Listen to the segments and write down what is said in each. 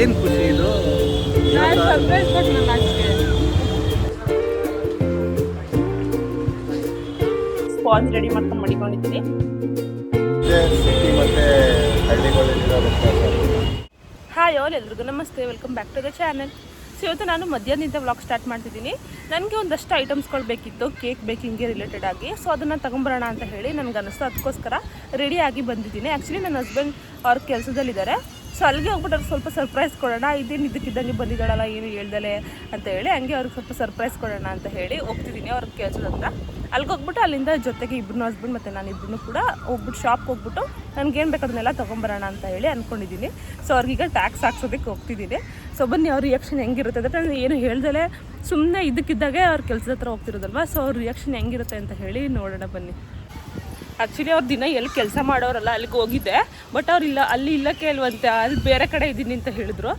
ಏನು ಖುಷಿ ಇದು? ಸ್ಪಾಂಜ್ ರೆಡಿ ಮಾಡ್ಕೊಂಡು ಮಡಿಕೊಂಡಿದ್ದೀನಿ. ಸಿಟಿ ಮತ್ತೆ ಹಳ್ಳಿಗಳಲ್ಲಿರೋ ವ್ಯತ್ಯಾಸ. ಹಾಯ್ ಆಲ್ ಎಲ್ರಿಗೂ ನಮಸ್ತೆ. Welcome back to the channel so ಇವತ್ತು ನಾನು ಮಧ್ಯಾಹ್ನದಿಂದ ವ್ಲಾಗ್ ಸ್ಟಾರ್ಟ್ ಮಾಡ್ತಿದ್ದೀನಿ. ನನಗೆ ಒಂದಷ್ಟು ಐಟಮ್ಸ್ಗಳು ಬೇಕಿತ್ತು ಕೇಕ್ ಬೇಕಿಂಗ್ಗೆ ರಿಲೇಟೆಡ್ ಆಗಿ. ಸೊ ಅದನ್ನು ತಗೊಂಬರೋಣ ಅಂತ ಹೇಳಿ ನನಗೆ ಅನ್ನಿಸ್ತು ಅದಕ್ಕೋಸ್ಕರ ರೆಡಿಯಾಗಿ ಬಂದಿದ್ದೀನಿ. ಆ್ಯಕ್ಚುಲಿ ನನ್ನ ಹಸ್ಬೆಂಡ್ ಅವ್ರ ಕೆಲಸದಲ್ಲಿದ್ದಾರೆ. ಸೊ ಅಲ್ಲಿಗೆ ಹೋಗ್ಬಿಟ್ಟು ಸ್ವಲ್ಪ ಸರ್ಪ್ರೈಸ್ ಕೊಡೋಣ. ಇದೇನು ಇದಕ್ಕಿದ್ದಂಗೆ ಬಂದಿದ್ದಾಳಲ್ಲ, ಏನು ಹೇಳ್ದಲೆ ಅಂತ ಹೇಳಿ ಹಂಗೆ ಅವ್ರಿಗೆ ಸ್ವಲ್ಪ ಸರ್ಪ್ರೈಸ್ ಕೊಡೋಣ ಅಂತ ಹೇಳಿ ಹೋಗ್ತಿದ್ದೀನಿ ಅವ್ರಿಗೆ ಕೆಲಸದ ಹತ್ರ. ಅಲ್ಲಿಗೆ ಹೋಗ್ಬಿಟ್ಟು ಅಲ್ಲಿಂದ ಜೊತೆಗೆ ಇಬ್ಬರು ಹಸ್ಬೆಂಡ್ ಮತ್ತು ನಾನು ಇಬ್ಬರು ಕೂಡ ಹೋಗ್ಬಿಟ್ಟು ಶಾಪ್ಗೆ ಹೋಗ್ಬಿಟ್ಟು ನನಗೇನು ಬೇಕು ಅದನ್ನೆಲ್ಲ ತೊಗೊಂಬರೋಣ ಅಂತ ಹೇಳಿ ಅಂದ್ಕೊಂಡಿದ್ದೀನಿ ಸೊ ಅವ್ರಿಗೀಗ ಟ್ಯಾಕ್ಸ್ ಹಾಕ್ಸೋದಕ್ಕೆ ಹೋಗ್ತಿದ್ದೀನಿ. ಸೊ ಬನ್ನಿ ಅವ್ರ ರಿಯಾಕ್ಷನ್ ಹೆಂಗಿರುತ್ತೆ ಅಂದರೆ ನಾನು ಏನು ಹೇಳ್ದಲೆ ಸುಮ್ಮನೆ ಇದಕ್ಕಿದ್ದಾಗೆ ಅವ್ರ ಕೆಲಸದ ಹತ್ರ ಹೋಗ್ತಿರೋದಲ್ವ? ಸೊ ಅವ್ರ ರಿಯಾಕ್ಷನ್ ಹೆಂಗಿರುತ್ತೆ ಅಂತ ಹೇಳಿ ನೋಡೋಣ ಬನ್ನಿ. ಆ್ಯಕ್ಚುಲಿ ಅವ್ರು ದಿನ ಎಲ್ಲಿ ಕೆಲಸ ಮಾಡೋರಲ್ಲ ಅಲ್ಲಿಗೆ ಹೋಗಿದ್ದೆ. ಬಟ್ ಅವ್ರು ಇಲ್ಲ ಅಲ್ಲಿ ಇಲ್ಲ ಕೇಳುವಂತೆ. ಅಲ್ಲಿ ಬೇರೆ ಕಡೆ ಇದ್ದೀನಿ ಅಂತ ಹೇಳಿದ್ರು.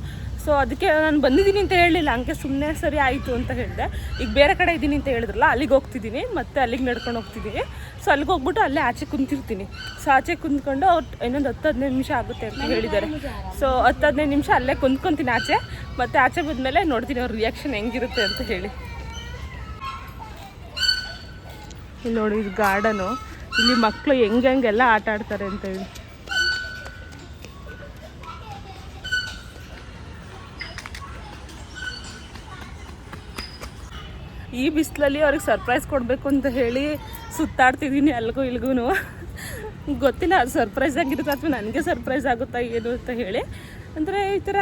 ಸೊ ಅದಕ್ಕೆ ನಾನು ಬಂದಿದ್ದೀನಿ ಅಂತ ಹೇಳಲಿಲ್ಲ. ಹಂಗೆ ಸುಮ್ಮನೆ ಸರಿ ಆಯಿತು ಅಂತ ಹೇಳಿದೆ. ಈಗ ಬೇರೆ ಕಡೆ ಇದ್ದೀನಿ ಅಂತ ಹೇಳಿದ್ರಲ್ಲ ಅಲ್ಲಿಗೆ ಹೋಗ್ತಿದ್ದೀನಿ. ಮತ್ತು ಅಲ್ಲಿಗೆ ನಡ್ಕೊಂಡು ಹೋಗ್ತಿದ್ದೀನಿ. ಸೊ ಅಲ್ಲಿಗೆ ಹೋಗ್ಬಿಟ್ಟು ಅಲ್ಲೇ ಆಚೆ ಕುಂತಿರ್ತೀನಿ. ಸೊ ಆಚೆ ಕುಂತ್ಕೊಂಡು ಅವ್ರು ಇನ್ನೊಂದು ಹತ್ತು ಹದಿನೈದು ನಿಮಿಷ ಆಗುತ್ತೆ ಅಂತ ಹೇಳಿದ್ದಾರೆ ಸೊ ಹತ್ತು ಹದಿನೈದು ನಿಮಿಷ ಅಲ್ಲೇ ಕುಂತ್ಕೊತೀನಿ ಆಚೆ. ಮತ್ತು ಆಚೆ ಬಂದಮೇಲೆ ನೋಡ್ತೀನಿ ಅವ್ರ ರಿಯಾಕ್ಷನ್ ಹೆಂಗಿರುತ್ತೆ ಅಂತ ಹೇಳಿ. ಇಲ್ಲಿ ನೋಡಿ ಇದು ಗಾರ್ಡನು ಇಲ್ಲಿ ಮಕ್ಕಳು ಹೆಂಗೆ ಹೆಂಗೆಲ್ಲ ಆಟ ಆಡ್ತಾರೆ ಅಂತ ಹೇಳಿ. ಈ ಬಿಸಿಲಲ್ಲಿ ಅವ್ರಿಗೆ ಸರ್ಪ್ರೈಸ್ ಕೊಡಬೇಕು ಅಂತ ಹೇಳಿ ಸುತ್ತಾಡ್ತಿದ್ದೀನಿ ಅಲ್ಗೂ ಇಲ್ಗೂ ಗೊತ್ತಿಲ್ಲ, ಅದು ಸರ್ಪ್ರೈಸ್ ಆಗಿರುತ್ತೆ ಅಥವಾ ನನಗೆ ಸರ್ಪ್ರೈಸ್ ಆಗುತ್ತಾ ಏನು ಅಂತ ಹೇಳಿ. ಅಂದರೆ ಈ ಥರ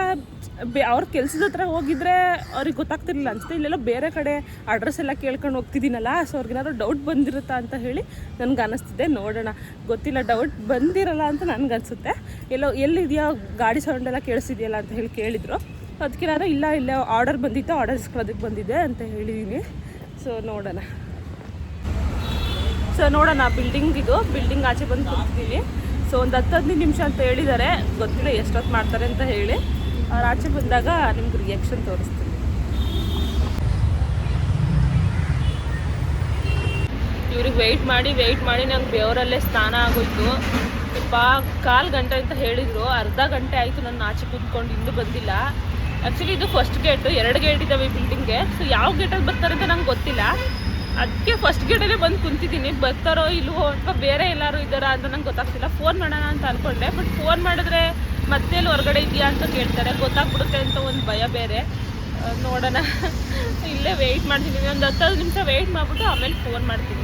ಬೇ ಅವ್ರ ಕೆಲ್ಸದ ಹತ್ರ ಹೋಗಿದ್ರೆ ಅವ್ರಿಗೆ ಗೊತ್ತಾಗ್ತಿರ್ಲಿಲ್ಲ ಅನಿಸುತ್ತೆ. ಇಲ್ಲೆಲ್ಲ ಬೇರೆ ಕಡೆ ಅಡ್ರೆಸ್ ಎಲ್ಲ ಕೇಳ್ಕೊಂಡು ಹೋಗ್ತಿದ್ದೀನಲ್ಲ ಸೊ ಅವ್ರಿಗೇನಾದ್ರು ಡೌಟ್ ಬಂದಿರುತ್ತಾ ಅಂತ ಹೇಳಿ ನನಗೆ ಅನ್ನಿಸ್ತಿದೆ ನೋಡೋಣ. ಗೊತ್ತಿಲ್ಲ ಡೌಟ್ ಬಂದಿರಲ್ಲ ಅಂತ ನನಗೆ ಅನಿಸುತ್ತೆ. ಎಲ್ಲೋ, ಎಲ್ಲಿದೆಯಾ ಗಾಡಿ ಸೌಂಡ್ ಎಲ್ಲ ಕೇಳಿಸಿದೆಯಲ್ಲ ಅಂತ ಹೇಳಿ ಕೇಳಿದರು. ಅದಕ್ಕೇನಾದ್ರು ಇಲ್ಲ ಇಲ್ಲ ಆರ್ಡರ್ ಬಂದಿತ್ತು ಆರ್ಡರ್ ಇಸ್ಕೊಳ್ಳೋದಕ್ಕೆ ಬಂದಿದೆ ಅಂತ ಹೇಳಿದ್ದೀನಿ ಸೊ ನೋಡೋಣ. ಸೊ ನೋಡೋಣ ಬಿಲ್ಡಿಂಗ್ ಇದು. ಬಿಲ್ಡಿಂಗ್ ಆಚೆ ಬಂದು ಕೂತಿದ್ದೀನಿ ಸೊ ಒಂದು ಹತ್ತು ಹದಿನೈದು ನಿಮಿಷ ಅಂತ ಹೇಳಿದ್ದಾರೆ ಗೊತ್ತಿಲ್ಲ ಎಷ್ಟೊತ್ತು ಮಾಡ್ತಾರೆ ಅಂತ ಹೇಳಿ. ಅವ್ರು ಆಚೆ ಬಂದಾಗ ನಿಮ್ಗೆ ರಿಯಾಕ್ಷನ್ ತೋರಿಸ್ತೀನಿ. ಇವ್ರಿಗೆ ವೆಯ್ಟ್ ಮಾಡಿ ವೆಯ್ಟ್ ಮಾಡಿ ನಂಗೆ ಬೇವರಲ್ಲೇ ಸ್ನಾನ ಆಗೋಯ್ತು. ಸ್ವಲ್ಪ ಕಾಲು ಗಂಟೆ ಅಂತ ಹೇಳಿದರು. ಅರ್ಧ ಗಂಟೆ ಆಯಿತು ನಾನು ಆಚೆ ಕೂತ್ಕೊಂಡು, ಇನ್ನೂ ಬಂದಿಲ್ಲ. ಆ್ಯಕ್ಚುಲಿ ಇದು ಫಸ್ಟ್ ಗೇಟು ಎರಡು ಗೇಟ್ ಇದ್ದಾವೆ ಈ ಬಿಲ್ಡಿಂಗ್ಗೆ ಸೊ ಯಾವ ಗೇಟಲ್ಲಿ ಬರ್ತಾರೆ ಅಂತ ನಂಗೆ ಗೊತ್ತಿಲ್ಲ. ಅದಕ್ಕೆ ಫಸ್ಟ್ ಗೇಟಲ್ಲೇ ಬಂದು ಕುಂತಿದ್ದೀನಿ. ಬರ್ತಾರೋ ಇಲ್ವೋ ಅಥವಾ ಬೇರೆ ಎಲ್ಲರೂ ಇದ್ದಾರಾ ಅಂತ ನಂಗೆ ಗೊತ್ತಾಗ್ತಿಲ್ಲ. ಫೋನ್ ಮಾಡೋಣ ಅಂತ ಅಂದ್ಕೊಂಡೆ ಬಟ್ ಫೋನ್ ಮಾಡಿದ್ರೆ ಮತ್ತೆ ಹೊರಗಡೆ ಇದೆಯಾ ಅಂತ ಕೇಳ್ತಾರೆ. ಗೊತ್ತಾಗ್ಬಿಡುತ್ತೆ ಅಂತ ಒಂದು ಭಯ ಬೇರೆ. ನೋಡೋಣ. ಇಲ್ಲೇ ವೆಯ್ಟ್ ಮಾಡ್ತಿದ್ದೀನಿ ಒಂದು ಹತ್ತು ನಿಮಿಷ ವೆಯ್ಟ್ ಮಾಡಿಬಿಟ್ಟು ಆಮೇಲೆ ಫೋನ್ ಮಾಡ್ತೀನಿ.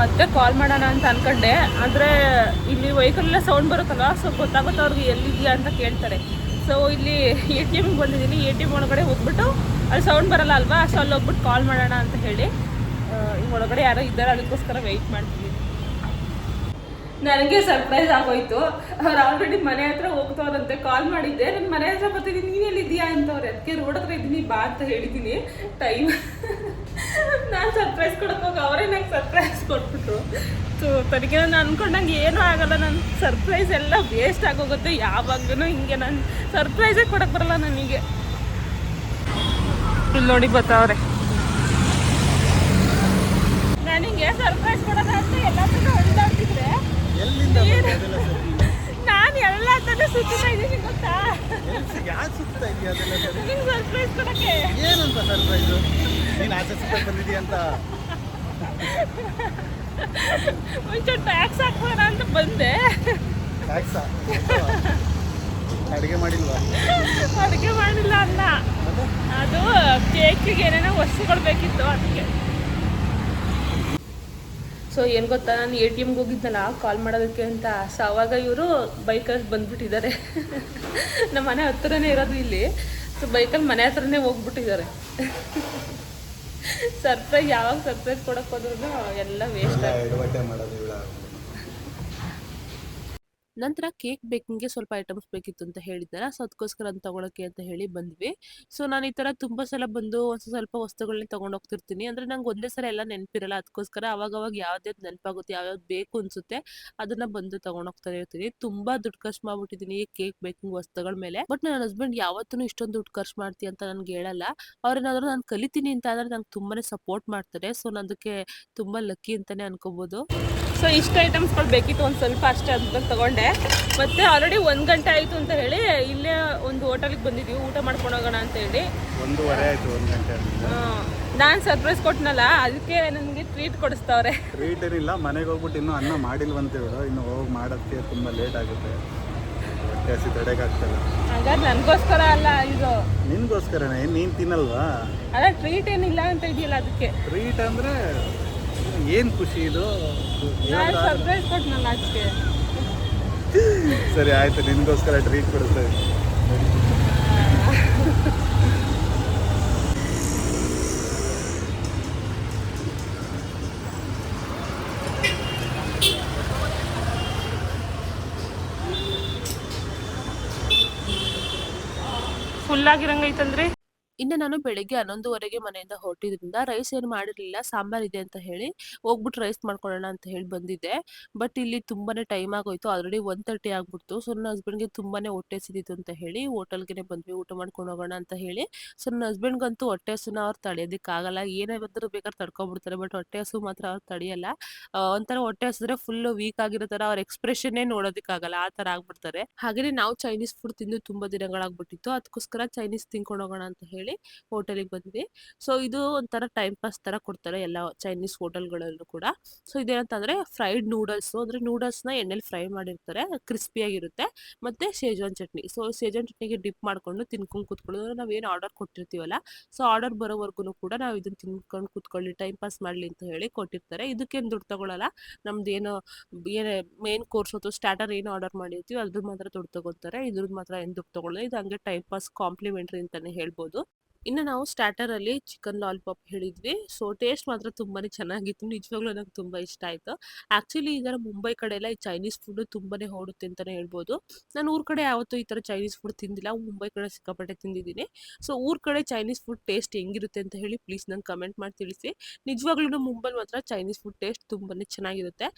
ಮತ್ತೆ ಕಾಲ್ ಮಾಡೋಣ ಅಂತ ಅನ್ಕೊಂಡೆ. ಆದರೆ ಇಲ್ಲಿ ವೆಹಿಕಲ್ ಎಲ್ಲ ಸೌಂಡ್ ಬರುತ್ತಲ್ಲ ಸೊ ಗೊತ್ತಾಗುತ್ತೆ ಅವ್ರಿಗೆ ಎಲ್ಲಿದೆಯಾ ಅಂತ ಕೇಳ್ತಾರೆ. ಸೊ ಇಲ್ಲಿ ಎ ಟಿ ಎಮ್ಗೆ ಬಂದಿದ್ದೀನಿ. ಎ ಟಿ ಎಂ ಒಳಗಡೆ ಹೋಗ್ಬಿಟ್ಟು ಅಲ್ಲಿ ಸೌಂಡ್ ಬರಲ್ಲ ಅಲ್ವಾ? ಸೊ ಅಲ್ಲಿ ಹೋಗ್ಬಿಟ್ಟು ಕಾಲ್ ಮಾಡೋಣ ಅಂತ ಹೇಳಿ. ಒಳಗಡೆ ಯಾರೋ ಇದ್ದಾರೆ, ಅದಕ್ಕೋಸ್ಕರ ವೆಯ್ಟ್ ಮಾಡ್ತೀನಿ. ನನಗೆ ಸರ್ಪ್ರೈಸ್ ಆಗೋಯ್ತು. ಅವ್ರು ಆಲ್ರೆಡಿ ಮನೆ ಹತ್ರ ಹೋಗ್ತವ್ರಂತೆ. ಕಾಲ್ ಮಾಡಿದ್ದೆ. ನನ್ನ ಮನೆ ಹತ್ರ ಬರ್ತಿದ್ದೀನಿ. ನೀನು ಎಲ್ಲಿದ್ದೀಯಾ ಅಂತವ್ರೆ. ಅದಕ್ಕೆ ರೋಡ್ ಹತ್ರ ಇದ್ದೀನಿ ಬಾ ಅಂತ ಹೇಳಿದ್ದೀನಿ. ಟೈಮ್ ನಾನು ಸರ್ಪ್ರೈಸ್ ಕೊಡಕ್ಕೆ ಹೋಗಿ ಅವರೇ ನಂಗೆ ಸರ್ಪ್ರೈಸ್ ಕೊಟ್ಬಿಟ್ರು. ಸೊ ತನಗೆ ನಾನು ಅನ್ಕೊಂಡಂಗೆ ಏನೂ ಆಗಲ್ಲ. ನನ್ನ ಸರ್ಪ್ರೈಸ್ ಎಲ್ಲ ವೇಸ್ಟ್ ಆಗೋಗುತ್ತೆ. ಯಾವಾಗಲೂ ಹಿಂಗೆ ನಾನು ಸರ್ಪ್ರೈಸೇ ಕೊಡಕ್ಕೆ ಬರಲ್ಲ ನನಗೆ. ಇಲ್ಲಿ ನೋಡಿ ಬರ್ತಾವ್ರೆ ನನಗೆ ಸರ್ಪ್ರೈಸ್ ಕೊಡೋದ ಅಂತ ಎಲ್ಲದನ್ನೂ ಹೊಡೆದಾಡ್ತಿದ್ರೆ ನಾನು ಎಲ್ಲ ತಾನೇ ಸುತ್ತಾ ಇದ್ದೀನಿ ಗೊತ್ತಾ? ಯಾಕೆ ಸುತ್ತಾ ಇದೆಯಾ ಅದೆಲ್ಲ ಸರ್ಪ್ರೈಸ್ ಕೊಡಕ್ಕೆ? ಏನಂತ ಸರ್ಪ್ರೈಸು ನೀನು ಆಚೆ ಸುತ್ತ ಬಂದಿದೀಯ ಅಂತ? ಒಂಚೂರು ಟ್ಯಾಕ್ಸ್ ಹಾಕೋಣ ಅಂತ ಬಂದೆ. ಟ್ಯಾಕ್ಸ ಅಡುಗೆ ಮಾಡಿಲ್ವಾ? ಅಡುಗೆ ಮಾಡಿಲ್ಲ ಅಲ್ಲ. ಅದು ಕೇಕಿಗೆ ಏನೇನೋ ವಸ್ತುಗಳು ಬೇಕಿತ್ತು ಅದಕ್ಕೆ. ಸೊ ಏನು ಗೊತ್ತಾ? ನಾನು ಎ ಟಿ ಎಮ್ಗೆ ಹೋಗಿದ್ನಲ್ಲ ಕಾಲ್ ಮಾಡೋದಕ್ಕೆ ಅಂತ. ಸೊ ಅವಾಗ ಇವರು ಬೈಕಲ್ಲಿ ಬಂದ್ಬಿಟ್ಟಿದ್ದಾರೆ. ನಮ್ಮ ಮನೆ ಹತ್ರನೇ ಇರೋದು ಇಲ್ಲಿ. ಸೊ ಬೈಕಲ್ಲಿ ಮನೆ ಹತ್ರನೇ ಹೋಗ್ಬಿಟ್ಟಿದ್ದಾರೆ. ಸರ್ಪ್ರೈಸ್ ಯಾವಾಗ ಸರ್ಪ್ರೈಸ್ ಕೊಡಕ್ಕೆ ಹೋದ್ರೂ ಎಲ್ಲ ವೇಸ್ಟ್ ಆಗುತ್ತೆ ನಂತರ ಕೇಕ್ ಬೇಕಿಂಗ್ಗೆ ಸ್ವಲ್ಪ ಐಟಮ್ಸ್ ಬೇಕಿತ್ತು ಅಂತ ಹೇಳಿದ್ದಾರೆ? ಸೊ, ಅದಕ್ಕೋಸ್ಕರ ಅದನ್ನ ತೊಗೊಳಕ್ಕೆ ಅಂತ ಹೇಳಿ ಬಂದ್ವಿ. ಸೊ, ನಾನು ಈ ಥರ ತುಂಬ ಸಲ ಬಂದು ಒಂದ್ ಸ್ವಲ್ಪ ವಸ್ತುಗಳನ್ನ ತೊಗೊಂಡು ಹೋಗ್ತಿರ್ತೀನಿ. ಅಂದರೆ ನಂಗೆ ಒಂದೇ ಸಲ ಎಲ್ಲ ನೆನಪಿರಲ್ಲ. ಅದಕ್ಕೋಸ್ಕರ ಅವಾಗವಾಗ ಯಾವ್ದ್ಯಾವ್ದು ನೆನಪಾಗುತ್ತೆ, ಯಾವ್ಯಾವ್ದು ಬೇಕು ಅನ್ಸುತ್ತೆ ಅದನ್ನ ಬಂದು ತಗೊಂಡ್ ಹೋಗ್ತಾ ಇರ್ತೀನಿ. ತುಂಬಾ ದುಡ್ಡು ಖರ್ಚು ಮಾಡ್ಬಿಟ್ಟಿದೀನಿ ಕೇಕ್ ಬೇಕಿಂಗ್ ವಸ್ತುಗಳ ಮೇಲೆ. ಬಟ್ ನನ್ನ ಹಸ್ಬೆಂಡ್ ಯಾವತ್ತೂ ಇಷ್ಟೊಂದು ದುಡ್ಡು ಖರ್ಚು ಮಾಡ್ತೀನಿ ಅಂತ ನನ್ಗೆ ಹೇಳಲ್ಲ. ಅವ್ರೇನಾದ್ರೂ ನಾನು ಕಲಿತೀನಿ ಅಂತ ಆದ್ರೆ ನಂಗೆ ತುಂಬಾನೇ ಸಪೋರ್ಟ್ ಮಾಡ್ತಾರೆ. ಸೊ ನಾನು ಅದಕ್ಕೆ ತುಂಬಾ ಲಕ್ಕಿ ಅಂತಾನೆ ಅನ್ಕೋಬಹುದು ಸೊ ಇಷ್ಟು ಐಟಮ್ಸ್ಗಳು ಬೇಕಿತ್ತು ಒಂದು ಸ್ವಲ್ಪ ಅಷ್ಟೇ ಅಂತ ತಗೊಂಡೆ. ಮತ್ತೆ ಆಲ್ರೆಡಿ ಒಂದು ಗಂಟೆ ಆಯಿತು ಅಂತ ಹೇಳಿ ಇಲ್ಲೇ ಒಂದು ಹೋಟೆಲ್ಗೆ ಬಂದಿದ್ದೀವಿ ಊಟ ಮಾಡ್ಕೊಂಡು ಹೋಗೋಣ ಅಂತ ಹೇಳಿ. ಒಂದೂವರೆ ಆಯ್ತು ಒಂದು ಗಂಟೆ ನಾನು ಸರ್ಪ್ರೈಸ್ ಕೊಟ್ಟನಲ್ಲ ಅದಕ್ಕೆ ನನಗೆ ಟ್ರೀಟ್ ಕೊಡಿಸ್ತಾವ್ರೆ. ಟ್ರೀಟ್ ಏನಿಲ್ಲ ಮನೆಗೆ ಹೋಗ್ಬಿಟ್ಟು ಇನ್ನೂ ಅನ್ನ ಮಾಡಿಲ್ವಂತ ಹೇಳು. ಇನ್ನು ಹೋಗಿ ಮಾಡೋಕ್ಕೆ ತುಂಬ ಲೇಟ್ ಆಗುತ್ತೆ. ತಡೆಗಾಗ್ತಲ್ಲ ಹಾಗಾದ್ರೆ ನನಗೋಸ್ಕರ ಅಲ್ಲ ಇದು. ನಿನ್ಗೋಸ್ಕರನೇ? ನೀನು ತಿನ್ನಲ್ವಾ? ಅಲ್ಲ ಟ್ರೀಟ್ ಏನಿಲ್ಲ ಅಂತ ಇದೆಯಲ್ಲ ಅದಕ್ಕೆ. ಟ್ರೀಟ್ ಅಂದರೆ ಏನು ಖುಷಿ ಇದು? ಸರ್ಪ್ರೈಸ್ ಸರಿ ಆಯ್ತು ನಿನಗೋಸ್ಕರ ಟ್ರೀಟ್ ಕೊಡುತ್ತೆ. ಫುಲ್ ಆಗಿರಂಗೈತಂದ್ರೆ? ಇನ್ನು ನಾನು ಬೆಳಿಗ್ಗೆ ಹನ್ನೊಂದುವರೆಗೆ ಮನೆಯಿಂದ ಹೊರಟಿದ್ರಿಂದ ರೈಸ್ ಏನು ಮಾಡಿರಲಿಲ್ಲ, ಸಾಂಬಾರ್ ಇದೆ ಅಂತ ಹೇಳಿ ಹೋಗ್ಬಿಟ್ಟು ರೈಸ್ ಮಾಡ್ಕೊಳ್ಳೋಣ ಅಂತ ಹೇಳಿ ಬಂದಿದ್ದೆ. ಬಟ್ ಇಲ್ಲಿ ತುಂಬಾನೇ ಟೈಮ್ ಆಗೋಯ್ತು. ಆಲ್ರೆಡಿ ಒನ್ ತರ್ಟಿ ಆಗ್ಬಿಡ್ತು. ಸೊ ನನ್ನ ಹಸ್ಬೆಂಡ್ಗೆ ತುಂಬಾನೇ ಹೊಟ್ಟೆ ಸಿದಿತ್ತು ಅಂತ ಹೇಳಿ ಹೋಟೆಲ್ಗೆ ಬಂದ್ವಿ. ಊಟ ಮಾಡ್ಕೊಂಡು ಹೋಗೋಣ ಅಂತ ಹೇಳಿ. ಸೊ ನನ್ನ ಹಸ್ಬೆಂಡ್ಗಂತೂ ಹೊಟ್ಟೆ ಹಸುನ ಅವ್ರು ತಡೆಯೋದಕ್ಕಾಗಲ್ಲ ಏನೇ ಬಂದರೂ ಬೇಕಾದ್ರೆ ತಡ್ಕೊಂಡ್ಬಿಡ್ತಾರೆ. ಬಟ್ ಹೊಟ್ಟೆ ಹಸು ಮಾತ್ರ ಅವ್ರು ತಡೆಯಲ್ಲ. ಒಂಥರ ಹೊಟ್ಟೆ ಹಸಿದ್ರೆ ಫುಲ್ ವೀಕ್ ಆಗಿರೋ ತರ ಅವ್ರ ಎಕ್ಸ್ಪ್ರೆಷನ್ನೇ ನೋಡೋದಕ್ಕಾಗಲ್ಲ ಆ ತರ ಆಗ್ಬಿಡ್ತಾರೆ. ಹಾಗೇನೆ ನಾವು ಚೈನೀಸ್ ಫುಡ್ ತಿಂದು ತುಂಬಾ ದಿನಗಳಾಗ್ಬಿಟ್ಟಿತ್ತು. ಅದಕ್ಕೋಸ್ಕರ ಚೈನೀಸ್ ತಿನ್ಕೊಂಡು ಹೋಗೋಣ ಅಂತ ಹೇಳಿ ಹೋಟೆಲಿಗೆ ಬಂದ್ವಿ. ಸೊ ಇದು ಒಂಥರ ಟೈಮ್ ಪಾಸ್ ತರ ಕೊಡ್ತಾರೆ ಎಲ್ಲ ಚೈನೀಸ್ ಹೋಟೆಲ್ಗಳಲ್ಲೂ ಕೂಡ. ಸೊ ಇದೇನಂತಂದ್ರೆ ಫ್ರೈಡ್ ನೂಡಲ್ಸ್ ಅಂದರೆ ನೂಡಲ್ಸ್ನ ಎಣ್ಣೆಲಿ ಫ್ರೈ ಮಾಡಿರ್ತಾರೆ. ಕ್ರಿಸ್ಪಿಯಾಗಿರುತ್ತೆ ಮತ್ತೆ ಶೇಜ್ವಾನ್ ಚಟ್ನಿ. ಸೊ ಶೇಜ್ವಾನ್ ಚಟ್ನಿಗೆ ಡಿಪ್ ಮಾಡ್ಕೊಂಡು ತಿನ್ಕೊಂಡು ಕೂತ್ಕೊಳ್ಳೋದು. ನಾವೇನು ಆರ್ಡರ್ ಕೊಟ್ಟಿರ್ತೀವಲ್ಲ? ಸೊ ಆರ್ಡರ್ ಬರೋವರೆಗೂ ಕೂಡ ನಾವು ಇದನ್ನ ತಿನ್ಕೊಂಡು ಕೂತ್ಕೊಳ್ಳಿ. ಟೈಮ್ ಪಾಸ್ ಮಾಡಲಿ ಅಂತ ಹೇಳಿ ಕೊಟ್ಟಿರ್ತಾರೆ. ಇದಕ್ಕೇನು ದುಡ್ಡು ತಗೊಳ್ಳಲ್ಲ ನಮ್ದು ಏನು ಮೇನ್ ಕೋರ್ಸ್ ಅಥವಾ ಸ್ಟಾರ್ಟರ್ ಏನು ಆರ್ಡರ್ ಮಾಡಿರ್ತೀವಿ ಅದ್ರ ಮಾತ್ರ ದುಡ್ಡು ತಗೋತಾರೆ ಇದ್ರದ್ದು ಮಾತ್ರ ಏನು ದುಡ್ಡು ತೊಗೊಳ್ಳೋದು ಇದು ಹಂಗೆ ಟೈಮ್ ಪಾಸ್ ಕಾಂಪ್ಲಿಮೆಂಟ್ರಿ ಅಂತಾನೆ ಹೇಳ್ಬೋದು. ಇನ್ನು ನಾವು ಸ್ಟಾರ್ಟರ್ ಅಲ್ಲಿ ಚಿಕನ್ ಲಾಲಿಪಾಪ್ ಹೇಳಿದ್ವಿ. ಸೊ ಟೇಸ್ಟ್ ಮಾತ್ರ ತುಂಬಾನೇ ಚೆನ್ನಾಗಿತ್ತು. ನಿಜವಾಗ್ಲೂ ನಂಗೆ ತುಂಬಾ ಇಷ್ಟ ಆಯ್ತು. ಆಕ್ಚುಲಿ ಈಗ ಮುಂಬೈ ಕಡೆ ಎಲ್ಲ ಈ ಚೈನೀಸ್ ಫುಡ್ ತುಂಬಾನೇ ಹೊಡುತ್ತೆ ಅಂತಾನೆ ಹೇಳ್ಬೋದು. ನಾನು ಊರ ಕಡೆ ಯಾವತ್ತೂ ಈ ತರ ಚೈನೀಸ್ ಫುಡ್ ತಿಂದಿಲ್ಲ. ಮುಂಬೈ ಕಡೆ ಸಿಕ್ಕಾಪಟ್ಟೆ ತಿಂದಿದ್ದೀನಿ. ಸೊ ಊರ ಕಡೆ ಚೈನೀಸ್ ಫುಡ್ ಟೇಸ್ಟ್ ಹೆಂಗಿರುತ್ತೆ ಅಂತ ಹೇಳಿ ಪ್ಲೀಸ್ ನಂಗೆ ಕಮೆಂಟ್ ಮಾಡಿ ತಿಳಿಸಿ. ನಿಜವಾಗ್ಲೂ ಮುಂಬೈ ಮಾತ್ರ ಚೈನೀಸ್ ಫುಡ್ ಟೇಸ್ಟ್ ತುಂಬಾನೇ ಚೆನ್ನಾಗಿರುತ್ತೆ.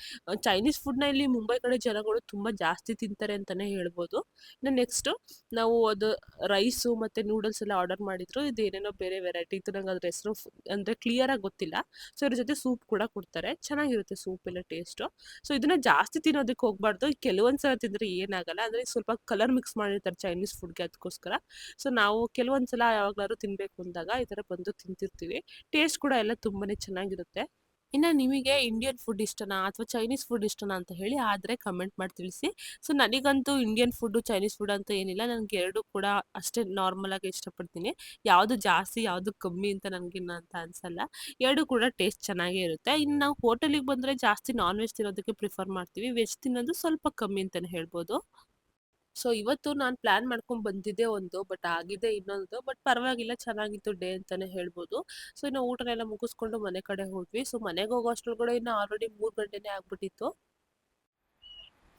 ಚೈನೀಸ್ ಫುಡ್ನ ಇಲ್ಲಿ ಮುಂಬೈ ಕಡೆ ಜನಗಳು ತುಂಬಾ ಜಾಸ್ತಿ ತಿಂತಾರೆ ಅಂತಾನೆ ಹೇಳ್ಬೋದು. ಇನ್ನು ನೆಕ್ಸ್ಟ್ ನಾವು ಅದು ರೈಸು ಮತ್ತೆ ನೂಡಲ್ಸ್ ಎಲ್ಲ ಆರ್ಡರ್ ಮಾಡಿದ್ರು. ಇದು ಏನೇನೋ ಬೇರೆ ವೆರೈಟಿ ಇತ್ತು. ನಂಗೆ ಅದ್ರ ಹೆಸರು ಅಂದ್ರೆ ಕ್ಲಿಯರ್ ಆಗಿ ಗೊತ್ತಿಲ್ಲ. ಸೊ ಇದ್ರ ಜೊತೆ ಸೂಪ್ ಕೂಡ ಕೊಡ್ತಾರೆ. ಚೆನ್ನಾಗಿರುತ್ತೆ ಸೂಪ್ ಎಲ್ಲ ಟೇಸ್ಟು ಸೊ ಇದನ್ನ ಜಾಸ್ತಿ ತಿನ್ನೋದಕ್ಕೆ ಹೋಗ್ಬಾರ್ದು. ಕೆಲವೊಂದು ಸಲ ತಿಂದರೆ ಏನಾಗಲ್ಲ. ಅಂದರೆ ಸ್ವಲ್ಪ ಕಲರ್ ಮಿಕ್ಸ್ ಮಾಡಿರ್ತಾರೆ ಚೈನೀಸ್ ಫುಡ್ಗೆ ಅದಕ್ಕೋಸ್ಕರ ಸೊ ನಾವು ಕೆಲವೊಂದು ಸಲ ಯಾವಾಗ್ಲಾದ್ರು ತಿನ್ಬೇಕು ಅಂದಾಗ ಈ ತರ ಬಂದು ತಿಂತಿರ್ತೀವಿ. ಟೇಸ್ಟ್ ಕೂಡ ಎಲ್ಲ ತುಂಬಾನೇ ಚೆನ್ನಾಗಿರುತ್ತೆ. ಇನ್ನು ನಿಮಗೆ ಇಂಡಿಯನ್ ಫುಡ್ ಇಷ್ಟನಾ ಅಥವಾ ಚೈನೀಸ್ ಫುಡ್ ಇಷ್ಟನಾ ಅಂತ ಹೇಳಿ ಆದರೆ ಕಮೆಂಟ್ ಮಾಡಿ ತಿಳಿಸಿ. ಸೊ ನನಗಂತೂ ಇಂಡಿಯನ್ ಫುಡ್ಡು ಚೈನೀಸ್ ಫುಡ್ ಅಂತ ಏನಿಲ್ಲ. ನನಗೆ ಎರಡು ಕೂಡ ಅಷ್ಟೇ ನಾರ್ಮಲ್ ಆಗಿ ಇಷ್ಟಪಡ್ತೀನಿ. ಯಾವುದು ಜಾಸ್ತಿ, ಯಾವುದು ಕಮ್ಮಿ ಅಂತ ನನಗಿನ್ನ ಅಂತ ಅನ್ಸಲ್ಲ. ಎರಡು ಕೂಡ ಟೇಸ್ಟ್ ಚೆನ್ನಾಗೇ ಇರುತ್ತೆ. ಇನ್ನು ನಾವು ಹೋಟೆಲಿಗೆ ಬಂದರೆ ಜಾಸ್ತಿ ನಾನ್ ವೆಜ್ ತಿನ್ನೋದಕ್ಕೆ ಪ್ರಿಫರ್ ಮಾಡ್ತೀವಿ. ವೆಜ್ ತಿನ್ನೋದು ಸ್ವಲ್ಪ ಕಮ್ಮಿ ಅಂತಲೇ ಹೇಳ್ಬೋದು. ಸೊ, ಇವತ್ತು ನಾನು ಪ್ಲಾನ್ ಮಾಡ್ಕೊಂಡು ಬಂದಿದ್ದೆ ಒಂದು, ಬಟ್ ಆಗಿದೆ ಇನ್ನೊಂದು, ಬಟ್ ಪರವಾಗಿಲ್ಲ ಚೆನ್ನಾಗಿತ್ತು ಡೇ ಅಂತಾನೆ ಹೇಳ್ಬೋದು. ಸೊ, ಇನ್ನು ಊಟನೆಲ್ಲ ಮುಗಿಸ್ಕೊಂಡು ಮನೆ ಕಡೆ ಹೋದ್ವಿ. ಸೊ, ಮನೆಗೆ ಹೋಗೋ ಅಷ್ಟ್ರೊಳಗಡೆ ಇನ್ನು ಆಲ್ರೆಡಿ ಮೂರು ಗಂಟೆನೇ ಆಗ್ಬಿಟ್ಟಿತ್ತು.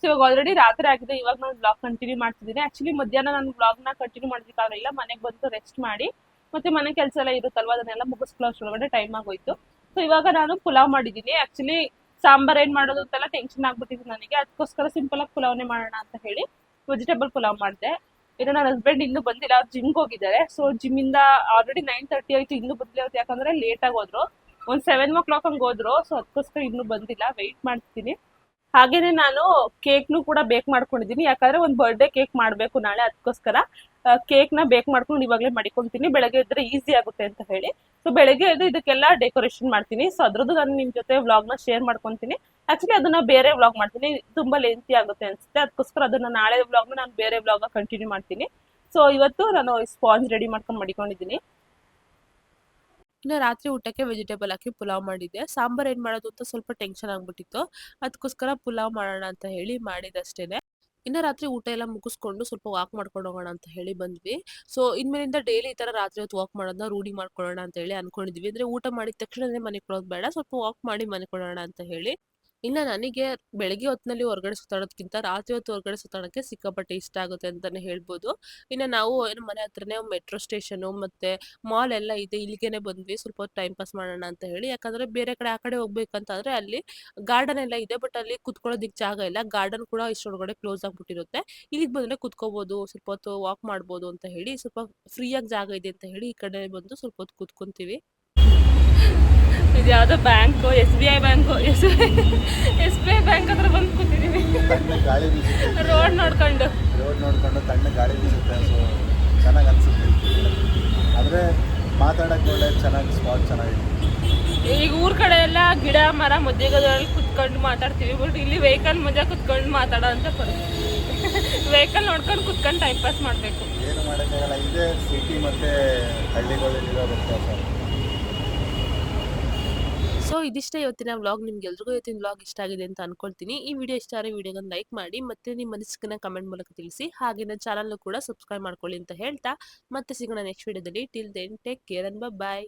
ಸೊ, ಇವಾಗ ಆಲ್ರೆಡಿ ರಾತ್ರಿ ಆಗಿದೆ. ಇವಾಗ ನಾನು ಬ್ಲಾಗ್ ಕಂಟಿನ್ಯೂ ಮಾಡ್ತಿದ್ದೀನಿ. ಆಕ್ಚುಲಿ ಮಧ್ಯಾಹ್ನ ನಾನು ಬ್ಲಾಗ್ನ ಕಂಟಿನ್ಯೂ ಮಾಡ್ಲಿಕ್ಕಾಗಲಿಲ್ಲ ಮನೆಗೆ ಬಂದು ರೆಸ್ಟ್ ಮಾಡಿ, ಮತ್ತೆ ಮನೆ ಕೆಲಸ ಎಲ್ಲ ಇರುತ್ತಲ್ವ? ಅದನ್ನೆಲ್ಲ ಮುಗಿಸ್ಕೊಳ್ಳೋ ಅಷ್ಟೊಳಗಡೆ ಟೈಮ್ ಆಗೋಯ್ತು. ಸೊ, ಇವಾಗ ನಾನು ಪುಲಾವ್ ಮಾಡಿದ್ದೀನಿ. ಆಕ್ಚುಲಿ ಸಾಂಬಾರ್ ಏನ್ ಮಾಡೋದು ಅಂತೆಲ್ಲ ಟೆನ್ಷನ್ ಆಗ್ಬಿಟ್ಟಿತ್ತು ನನಗೆ. ಅದಕ್ಕೋಸ್ಕರ ಸಿಂಪಲ್ ಆಗಿ ಪುಲಾವ್ನೇ ಮಾಡೋಣ ಅಂತ ಹೇಳಿ. ವೆಜಿಟೇಬಲ್ ಪುಲಾವ್ ಮಾಡಿದೆ. ಇನ್ನು ನನ್ನ ಹಸ್ಬೆಂಡ್ ಇನ್ನೂ ಬಂದಿಲ್ಲ, ಅವ್ರು ಜಿಮ್ಗೆ ಹೋಗಿದ್ದಾರೆ. ಸೊ ಜಿಮ್ ಇಂದ ಆಲ್ರೆಡಿ ನೈನ್ ತರ್ಟಿ ಆಯ್ತು, ಇನ್ನೂ ಬಂದಿಲ್ಲ ಅವ್ರು ಯಾಕಂದ್ರೆ ಲೇಟ್ ಆಗಿ ಹೋದ್ರು. ಒಂದ್ ಸೆವೆನ್ ಓ ಕ್ಲಾಕ್ ಹಂಗೆ ಹೋದ್ರು. ಸೊ ಅದಕ್ಕೋಸ್ಕರ ಇನ್ನೂ ಬಂದಿಲ್ಲ. ವೆಯ್ಟ್ ಮಾಡ್ತೀನಿ. ಹಾಗೇನೆ ನಾನು ಕೇಕ್ನು ಕೂಡ ಬೇಕ್ ಮಾಡ್ಕೊಂಡಿದ್ದೀನಿ. ಯಾಕಂದ್ರೆ ಒಂದು ಬರ್ಡೇ ಕೇಕ್ ಮಾಡಬೇಕು ನಾಳೆ ಅದಕ್ಕೋಸ್ಕರ. ಕೇಕ್ನ ಬೇಕ್ ಮಾಡ್ಕೊಂಡು ಇವಾಗಲೇ ಮಾಡಿಕೊಂತೀನಿ. ಬೆಳಗ್ಗೆ ಇದ್ರೆ ಈಸಿ ಆಗುತ್ತೆ ಅಂತ ಹೇಳಿ. ಸೊ ಬೆಳಗ್ಗೆ ಎದ್ದು ಇದಕ್ಕೆಲ್ಲ ಡೆಕೋರೇಷನ್ ಮಾಡ್ತೀನಿ. ಸೊ ಅದ್ರದ್ದು ನಾನು ನಿಮ್ ಜೊತೆ ವ್ಲಾಗ್ನ ಶೇರ್ ಮಾಡ್ಕೊಂತೀನಿ. ಆಕ್ಚುಲಿ ಅದನ್ನ ಬೇರೆ ವ್ಲಾಗ್ ಮಾಡ್ತೀನಿ. ತುಂಬಾ ಲೆಂತಿ ಆಗುತ್ತೆ ಅನ್ಸುತ್ತೆ. ಅದಕ್ಕೋಸ್ಕರ ಅದನ್ನ ನಾಳೆ ವ್ಲಾಗ್ ನಾನು ಬೇರೆ ವ್ಲಾಗ್ ಕಂಟಿನ್ಯೂ ಮಾಡ್ತೀನಿ. ಸೊ ಇವತ್ತು ನಾನು ಸ್ಪಾಂಜ್ ರೆಡಿ ಮಾಡ್ಕೊಂಡು ಮಡಿಕೊಂಡಿದ್ದೀನಿ. ಇನ್ನು ರಾತ್ರಿ ಊಟಕ್ಕೆ ವೆಜಿಟೇಬಲ್ ಹಾಕಿ ಪುಲಾವ್ ಮಾಡಿದ್ದೆ. ಸಾಂಬಾರ್ ಏನ್ ಮಾಡೋದು ಅಂತ ಸ್ವಲ್ಪ ಟೆನ್ಷನ್ ಆಗ್ಬಿಟ್ಟಿತ್ತು. ಅದಕ್ಕೋಸ್ಕರ ಪುಲಾವ್ ಮಾಡೋಣ ಅಂತ ಹೇಳಿ ಮಾಡಿದಷ್ಟೇನೆ. ಇನ್ನು ರಾತ್ರಿ ಊಟ ಎಲ್ಲ ಮುಗಿಸ್ಕೊಂಡು ಸ್ವಲ್ಪ ವಾಕ್ ಮಾಡ್ಕೊಂಡು ಹೋಗೋಣ ಅಂತ ಹೇಳಿ ಬಂದ್ವಿ. ಸೊ ಇನ್ಮೇಲಿಂದ ಡೈಲಿ ಈ ತರ ರಾತ್ರಿ ಹೊತ್ತು ವಾಕ್ ಮಾಡೋದನ್ನ ರೂಢಿ ಮಾಡ್ಕೊಳ್ಳೋಣ ಅಂತ ಹೇಳಿ ಅನ್ಕೊಂಡಿದ್ವಿ. ಅಂದ್ರೆ ಊಟ ಮಾಡಿದ ತಕ್ಷಣನೇ ಮನೆ ಕೊಡೋದು ಬೇಡ. ಸ್ವಲ್ಪ ವಾಕ್ ಮಾಡಿ ಮನೆ ಕೊಡೋಣ ಅಂತ ಹೇಳಿ. ಇನ್ನು ನನಗೆ ಬೆಳಗ್ಗೆ ಹೊತ್ತಿನಲ್ಲಿ ಹೊರಗಡೆ ಸುತ್ತಾಡೋದಕ್ಕಿಂತ ರಾತ್ರಿ ಹೊತ್ತು ಹೊರಗಡೆ ಸುತ್ತಾಡೋಕ್ಕೆ ಸಿಕ್ಕಾಪಟ್ಟೆ ಇಷ್ಟ ಆಗುತ್ತೆ ಅಂತಲೇ ಹೇಳ್ಬೋದು. ಇನ್ನು ನಾವು ಏನು ಮನೆ ಹತ್ರನೇ ಮೆಟ್ರೋ ಸ್ಟೇಷನು ಮತ್ತು ಮಾಲ್ ಎಲ್ಲ ಇದೆ ಇಲ್ಲಿಗೆ ಬಂದ್ವಿ, ಸ್ವಲ್ಪ ಹೊತ್ತು ಟೈಮ್ ಪಾಸ್ ಮಾಡೋಣ ಅಂತ ಹೇಳಿ. ಯಾಕಂದರೆ ಬೇರೆ ಕಡೆ ಆ ಕಡೆ ಹೋಗ್ಬೇಕಂತಂದರೆ ಅಲ್ಲಿ ಗಾರ್ಡನ್ ಎಲ್ಲ ಇದೆ, ಬಟ್ ಅಲ್ಲಿ ಕುತ್ಕೊಳ್ಳೋದಕ್ಕೆ ಜಾಗ ಇಲ್ಲ. ಗಾರ್ಡನ್ ಕೂಡ ಇಷ್ಟೊಳಗಡೆ ಕ್ಲೋಸ್ ಆಗಿಬಿಟ್ಟಿರುತ್ತೆ. ಇಲ್ಲಿಗೆ ಬಂದರೆ ಕುತ್ಕೋಬೋದು, ಸ್ವಲ್ಪ ಹೊತ್ತು ವಾಕ್ ಮಾಡ್ಬೋದು ಅಂತ ಹೇಳಿ, ಸ್ವಲ್ಪ ಫ್ರೀಯಾಗಿ ಜಾಗ ಇದೆ ಅಂತ ಹೇಳಿ ಈ ಕಡೆ ಬಂದು ಸ್ವಲ್ಪ ಹೊತ್ತು ಕೂತ್ಕೊಂತೀವಿ. ಇದು ಯಾವುದೋ bank S B I bank S B S B I bank ಹತ್ರ ಬಂದು ಕೂತಿದ್ದೀವಿ ತಣ್ಣ ಗಾಳಿ ಬೀಸುತ್ತೆ. ರೋಡ್ ನೋಡ್ಕೊಂಡು. ರೋಡ್ ನೋಡ್ಕೊಂಡು ತಣ್ಣ ಗಾಳಿ ಬೀಸುತ್ತೆ ಸೊ ಚೆನ್ನಾಗಿ ಅನಿಸುತ್ತೆ. ಆದರೆ ಮಾತಾಡೋಕ್ಕೆ ಒಳ್ಳೆ ಚೆನ್ನಾಗಿ ಸ್ಪಾಟ್ ಚೆನ್ನಾಗಿದೆ. ಈಗ ಊರ ಕಡೆ ಎಲ್ಲ ಗಿಡ ಮರ ಮಧ್ಯಗದಲ್ಲಿ ಕುತ್ಕೊಂಡು ಮಾತಾಡ್ತೀವಿ ಬಟ್ ಇಲ್ಲಿ ವೆಹಿಕಲ್ ಮಜಾ ಕುತ್ಕೊಂಡು ಮಾತಾಡೋ ಅಂತ ವೆಹಿಕಲ್ ನೋಡ್ಕೊಂಡು ಕುತ್ಕೊಂಡು ಟೈಮ್ ಪಾಸ್ ಮಾಡಬೇಕು. ಏನು ಮಾಡೋಕ್ಕಾಗಲ್ಲ ಇದೇ ಸಿಟಿ ಮತ್ತು ಹಳ್ಳಿಗಳಲ್ಲಿರೋ ವ್ಯತ್ಯಾಸ. ಸೊ ಇದಿಷ್ಟೇ ಇವತ್ತಿನ ವ್ಲಾಗ್ ನಿಮ್ಗೆ ಎಲ್ರಿಗೂ ಇವತ್ತಿನ ವ್ಲಾಗ್ ಇಷ್ಟ ಆಗಿದೆ ಅಂತ ಅನ್ಕೊಳ್ತೀನಿ. ಈ ವಿಡಿಯೋ ಇಷ್ಟ ಆದರೆ ವಿಡಿಯೋಗೊಂದು ಲೈಕ್ ಮಾಡಿ ಮತ್ತೆ ನಿಮ್ಮ ಮನಸ್ಸಿನ ಕಮೆಂಟ್ ಮೂಲಕ ತಿಳಿಸಿ. ಹಾಗೆ ನನ್ನ ಚಾನಲ್ನು ಕೂಡ ಸಬ್ಸ್ಕ್ರೈಬ್ ಮಾಡ್ಕೊಳ್ಳಿ ಅಂತ ಹೇಳ್ತಾ. ಮತ್ತೆ ಸಿಗೋಣ ನೆಕ್ಸ್ಟ್ ವಿಡಿಯೋದಲ್ಲಿ till then take care and bye